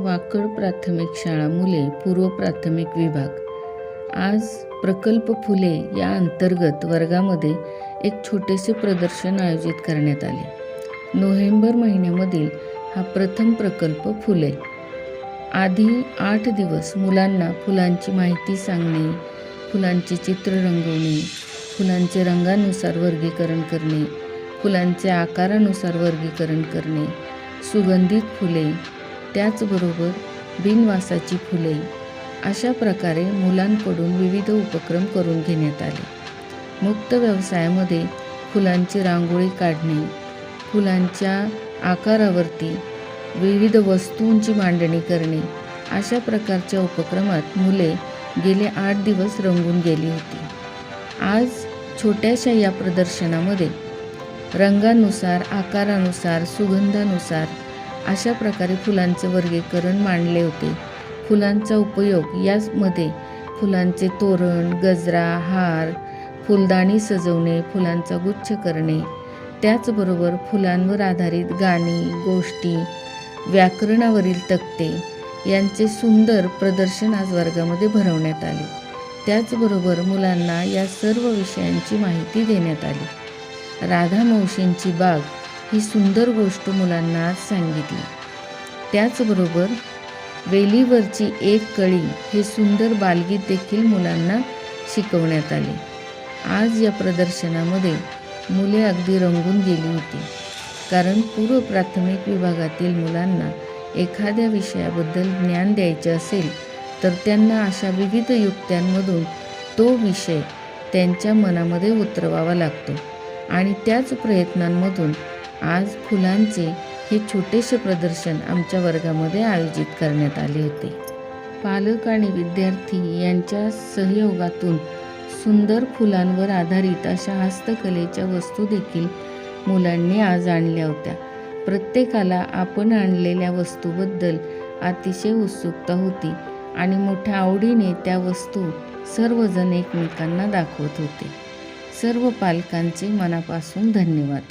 वाकड प्राथमिक शाळा मुले पूर्व प्राथमिक विभाग. आज प्रकल्प फुले या अंतर्गत वर्गामध्ये एक छोटेसे प्रदर्शन आयोजित करण्यात आले. नोव्हेंबर महिन्यामधील हा प्रथम प्रकल्प फुले. आधी आठ दिवस मुलांना फुलांची माहिती सांगणे फुलांचे चित्र रंगवणे फुलांचे रंगानुसार वर्गीकरण करणे फुलांचे आकारानुसार वर्गीकरण करणे सुगंधित फुले त्याचबरोबर बिनवासाची फुले अशा प्रकारे मुलांकडून विविध उपक्रम करून घेण्यात आले. मुक्त व्यवसायामध्ये फुलांची रांगोळी काढणे फुलांच्या आकारावरती विविध वस्तूंची मांडणी करणे अशा प्रकारच्या उपक्रमात मुले गेले आठ दिवस रंगून गेली होती. आज छोट्याशा या प्रदर्शनामध्ये रंगानुसार आकारानुसार सुगंधानुसार अशा प्रकारे फुलांचे वर्गीकरण मांडले होते. फुलांचा उपयोग यामध्ये फुलांचे तोरण गजरा हार फुलदाणी सजवणे फुलांचा गुच्छ करणे. त्याचबरोबर फुलांवर आधारित गाणी गोष्टी व्याकरणावरील तक्ते यांचे सुंदर प्रदर्शन आज वर्गामध्ये भरवण्यात आले. त्याचबरोबर मुलांना या सर्व विषयांची माहिती देण्यात आली. राधा मावशींची बाग ही सुंदर गोष्ट मुलांना आज सांगितली. त्याचबरोबर वेलीवरची एक कळी हे सुंदर बालगीत देखील मुलांना शिकवण्यात आले. आज या प्रदर्शनामध्ये मुले अगदी रंगून गेली होती. कारण पूर्व प्राथमिक विभागातील मुलांना एखाद्या विषयाबद्दल ज्ञान द्यायचे असेल तर त्यांना अशा विविध युक्त्यांमधून तो विषय त्यांच्या मनामध्ये उतरवावा लागतो आणि त्याच प्रयत्नांमधून आज फुलांचे हे छोटेसे प्रदर्शन आमच्या वर्गामध्ये आयोजित करण्यात आले होते. पालक आणि विद्यार्थी यांच्या सहयोगातून सुंदर फुलांवर आधारित अशा हस्तकलेच्या वस्तू देखील मुलांनी आज आणल्या होत्या. प्रत्येकाला आपण आणलेल्या वस्तूबद्दल अतिशय उत्सुकता होती आणि मोठ्या आवडीने त्या वस्तू सर्वजण एकमेकांना दाखवत होते. सर्व पालकांचे मनापासून धन्यवाद.